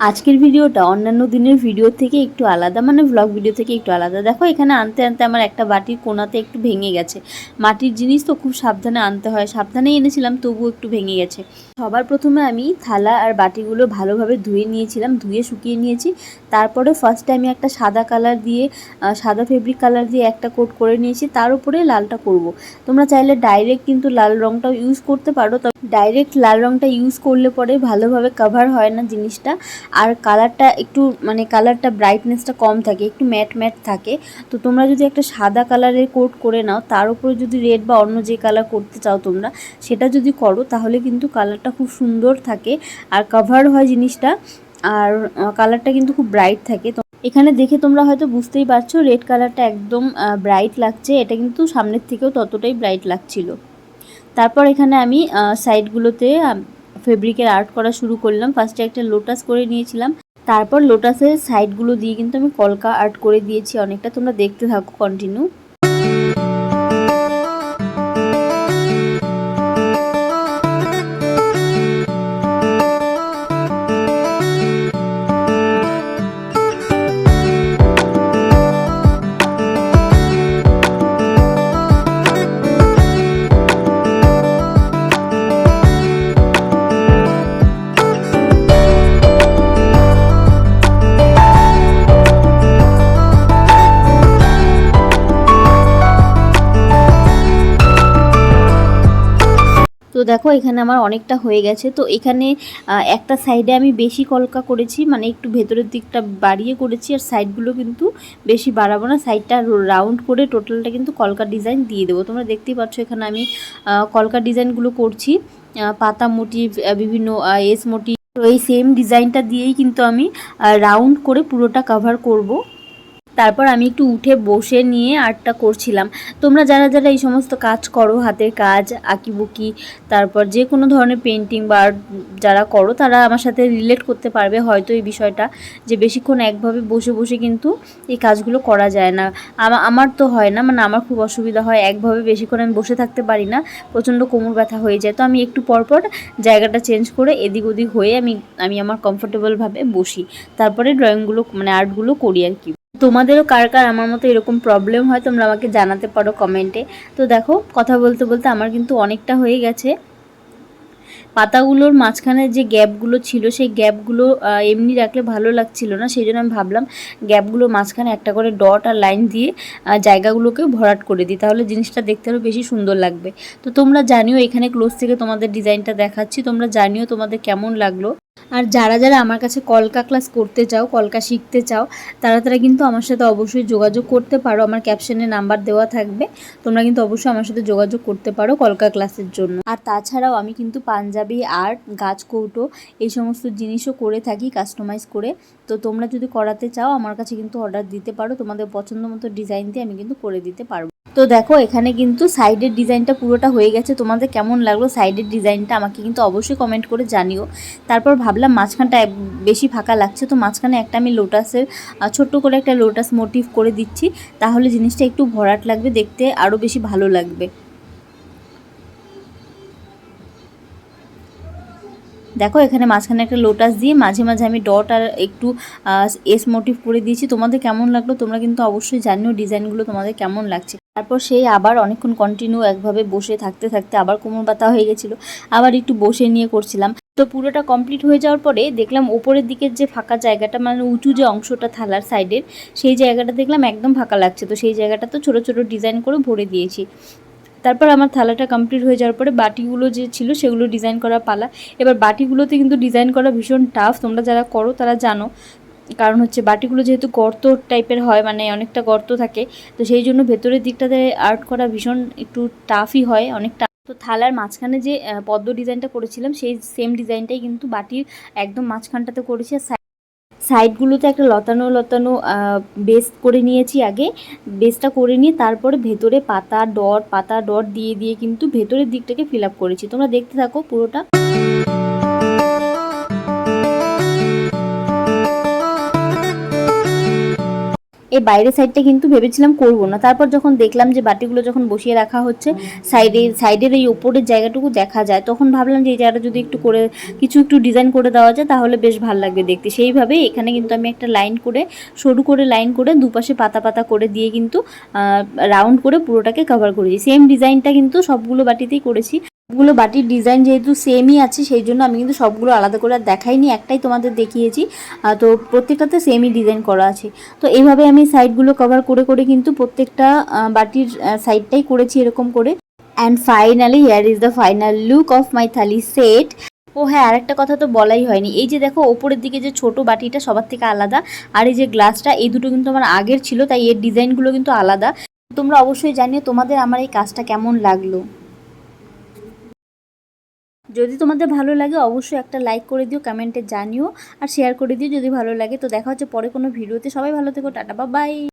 আজকের ভিডিওটা অন্যান্য দিনের ভিডিও থেকে একটু আলাদা মানে ভ্লগ ভিডিও থেকে একটু আলাদা। দেখো, এখানে আনতে আনতে আমার একটা বাটির কোনাতে একটু ভেঙে গেছে। মাটির জিনিস তো খুব সাবধানে আনতে হয়। সাবধানেই এনেছিলাম, তবুও একটু ভেঙে গেছে। সবার প্রথমে আমি থালা আর বাটিগুলো ভালোভাবে ধুয়ে নিয়েছিলাম, ধুয়ে শুকিয়ে নিয়েছি। তারপরে ফার্স্টে আমি একটা সাদা কালার দিয়ে সাদা ফেব্রিক কালার দিয়ে একটা কোট করে নিয়েছি। তার উপরে লালটা করব। তোমরা চাইলে ডাইরেক্ট কিন্তু লাল রঙটাও ইউজ করতে পারো। তবে ডাইরেক্ট লাল রঙটা ইউজ করলে পরে ভালোভাবে কভার হয় না জিনিসটা। আর কালারটা একটু মানে কালারটা ব্রাইটনেসটা কম থাকে, একটু ম্যাট ম্যাট থাকে, তো তোমরা যদি একটা সাদা কালারের কোট করে নাও, তার উপরে যদি রেড বা অন্য যে কালার করতে চাও তোমরা, সেটা যদি করো, তাহলে কিন্তু কালারটা খুব সুন্দর থাকে আর কাভার হয় জিনিসটা, আর কালারটা কিন্তু খুব ব্রাইট থাকে। এখানে দেখে তোমরা হয়তো বুঝতেই পারছ রেড কালারটা একদম ব্রাইট লাগছে, এটা কিন্তু সামনের থেকেও ততটাই ব্রাইট লাগছিল। তারপর এখানে আমি সাইডগুলোতে ফেব্রিকের আর্ট করা শুরু করলাম। ফার্স্টে একটা লোটাস করে নিয়েছিলাম। তারপর লোটাসের সাইডগুলো দিয়ে কিন্তু আমি কলকা আর্ট করে দিয়েছি। অনেকটা তোমরা দেখতে থাকো কন্টিনিউ দেখো, এখানে আমার অনেকটা হয়ে গেছে। তো এখানে একটা সাইডে আমি বেশি কলকা করেছি মানে একটু ভেতরের দিকটা বাড়িয়ে করেছি, আর সাইডগুলো কিন্তু বেশি বাড়াবো না। সাইডটা রাউন্ড করে টোটালটা কিন্তু কলকা ডিজাইন দিয়ে দেবো। তোমরা দেখতেই পাচ্ছ এখানে আমি কলকা ডিজাইনগুলো করছি। পাতা মোটিভ বিভিন্ন এস মোটিভ, তো এই সেম ডিজাইনটা দিয়েই কিন্তু আমি রাউন্ড করে পুরোটা কভার করব। তারপর আমি একটু উঠে বসে নিয়ে আর্টটা করছিলাম। তোমরা যারা যারা এই সমস্ত কাজ করো, হাতের কাজ, আঁকিবুকি, তারপর যে কোনো ধরনের পেন্টিং বা যারা করো, তারা আমার সাথে রিলেট করতে পারবে হয়তো এই বিষয়টা যে বেশিক্ষণ একভাবে বসে বসে কিন্তু এই কাজগুলো করা যায় না। আমা- আমার তো হয় না মানে আমার খুব অসুবিধা হয় একভাবে বেশিক্ষণ আমি বসে থাকতে পারি না, প্রচণ্ড কোমর ব্যথা হয়ে যায়। তো আমি একটু পরপর জায়গাটা চেঞ্জ করে এদিক ওদিক হয়ে আমি আমি আমার কমফোর্টেবলভাবে বসি। তারপরে ড্রয়িংগুলো মানে আর্টগুলো করি আর কি। তোমাদেরও কার কার আমার মতো এরকম প্রবলেম হয়, তোমরা আমাকে জানাতে পারো কমেন্টে তো দেখো, কথা বলতে বলতে আমার কিন্তু অনেকটা হয়ে গেছে। পাতাগুলোর মাঝখানে যে গ্যাপগুলো ছিল, সেই গ্যাপগুলো এমনি রাখলে ভালো লাগছিল না, সেই জন্য আমি ভাবলাম গ্যাপগুলো মাঝখানে একটা করে ডট আর লাইন দিয়ে জায়গাগুলোকে ভরাট করে দিই, তাহলে জিনিসটা দেখতে আরও বেশি সুন্দর লাগবে। তো তোমরা জানিও, এখানে ক্লোজ থেকে তোমাদের ডিজাইনটা দেখাচ্ছি, তোমরা জানিও তোমাদের কেমন লাগল। আর যারা যারা আমার কাছে কলকা ক্লাস করতে চাও, কলকা শিখতে চাও, তারা তারা কিন্তু আমার সাথে অবশ্যই যোগাযোগ করতে পারো। আমার ক্যাপশনে নাম্বার দেওয়া থাকবে। তোমরা কিন্তু অবশ্যই আমার সাথে যোগাযোগ করতে পারো কলকা ক্লাসের জন্য। আর তাছাড়াও আমি কিন্তু পাঞ্জাবি আর্ট গাছ কৌটো এই সমস্ত জিনিসও করে থাকি কাস্টমাইজ করে। তো তোমরা যদি করাতে চাও, আমার কাছে কিন্তু অর্ডার দিতে পারো। তোমাদের পছন্দ মতো ডিজাইন দিয়ে আমি কিন্তু করে দিতে পারব। তো দেখো, এখানে কিন্তু সাইডের ডিজাইনটা পুরোটা হয়ে গেছে। তোমাদের কেমন লাগল সাইডের ডিজাইনটা আমাকে কিন্তু অবশ্যই কমেন্ট করে জানিও। তারপর ভাবলাম মাঝখানটা বেশি ফাঁকা লাগছে, তো মাঝখানে একটা আমি লোটাসের ছোট্ট করে একটা লোটাস মোটিভ করে দিচ্ছি। তাহলে জিনিসটা একটু ভরাট লাগবে, দেখতে আরও বেশি ভালো লাগবে। দেখো, এখানে মাঝখানে একটা লোটাস দিয়ে মাঝে মাঝে আমি ডট আর একটু এস মোটিভ করে দিয়েছি। তোমাদের কেমন লাগল তোমরা কিন্তু অবশ্যই জানিও ডিজাইনগুলো তোমাদের কেমন লাগছে। তারপর সেই আবার অনেকক্ষণ কন্টিনিউ একভাবে বসে থাকতে থাকতে আবার কোমর ব্যথা হয়ে গেছিল। আবার একটু বসে নিয়ে করছিলাম। তো পুরোটা কমপ্লিট হয়ে যাওয়ার পরে দেখলাম ওপরের দিকের যে ফাঁকা জায়গাটা মানে উঁচু যে অংশটা থালার সাইডের সেই জায়গাটা দেখলাম একদম ফাঁকা লাগছে। তো সেই জায়গাটা তো ছোটো ছোটো ডিজাইন করে ভরে দিয়েছি। তারপর আমার থালাটা কমপ্লিট হয়ে যাওয়ার পরে বাটিগুলো যে ছিল সেগুলো ডিজাইন করা পালা। এবার বাটিগুলোতে কিন্তু ডিজাইন করা ভীষণ টাফ তোমরা যারা করো তারা জানো। কারণ হচ্ছে বাটিগুলো যেহেতু গর্ত টাইপের হয় মানে অনেকটা গর্ত থাকে, তো সেই জন্য ভেতরের দিকটাতে আর্ট করা ভীষণ একটু টাফই হয় অনেকটা। তো থালার মাঝখানে যে পদ্ম ডিজাইনটা করেছিলাম, সেই সেম ডিজাইনটাই কিন্তু বাটির একদম মাঝখানটাতে করেছি। আর সাইড সাইডগুলোতে একটা লতানো লতানো বেস করে নিয়েছি আগে। বেসটা করে নিয়ে তারপরে ভেতরে পাতা, ডট পাতা, ডট দিয়ে দিয়ে কিন্তু ভেতরের দিকটাকে ফিল আপ করেছি। তোমরা দেখতে থাকো পুরোটা। এই বাইরের সাইডটা কিন্তু ভেবেছিলাম করব না। তারপর যখন দেখলাম যে বাটিগুলো যখন বসিয়ে রাখা হচ্ছে সাইডে সাইডের এই ওপরের জায়গাটুকু দেখা যায়, তখন ভাবলাম যে এই জায়গাটা যদি একটু করে, কিছু একটু ডিজাইন করে দেওয়া যায়, তাহলে বেশ ভালো লাগবে দেখতে। সেইভাবেই এখানে কিন্তু আমি একটা লাইন করে, সরু করে লাইন করে দুপাশে পাতা পাতা করে দিয়ে কিন্তু রাউন্ড করে পুরোটাকে কভার করেছি। সেম ডিজাইনটা কিন্তু সবগুলো বাটিতেই করেছি। সবগুলো বাটির ডিজাইন যেহেতু সেমই আছে, সেই জন্য আমি কিন্তু সবগুলো আলাদা করে আর দেখাইনি, একটাই তোমাদের দেখিয়েছি। তো প্রত্যেকটাতে সেমই ডিজাইন করা আছে। তো এইভাবে আমি সাইডগুলো কভার করে করে কিন্তু প্রত্যেকটা বাটির সাইডটাই করেছি এরকম করে। And finally here is the final look of my thali set ও হ্যাঁ আরেকটা কথা তো বলাই হয়নি। এই যে দেখো, ওপরের দিকে যে ছোট বাটিটা সবার থেকে আলাদা, আর এই যে গ্লাসটা এই দুটো কিন্তু আমার আগের ছিল, তাই এর ডিজাইনগুলো কিন্তু আলাদা। তোমরা অবশ্যই জানিও তোমাদের আমার এই কাজটা কেমন লাগল। যদি তোমাদের ভালো লাগে, অবশ্যই একটা লাইক করে দিও কমেন্টে জানিও, আর শেয়ার করে দিও যদি ভালো লাগে। তো দেখা হচ্ছে পরে কোনো ভিডিওতে। সবাই ভালো থেকো, টাটা বা বাই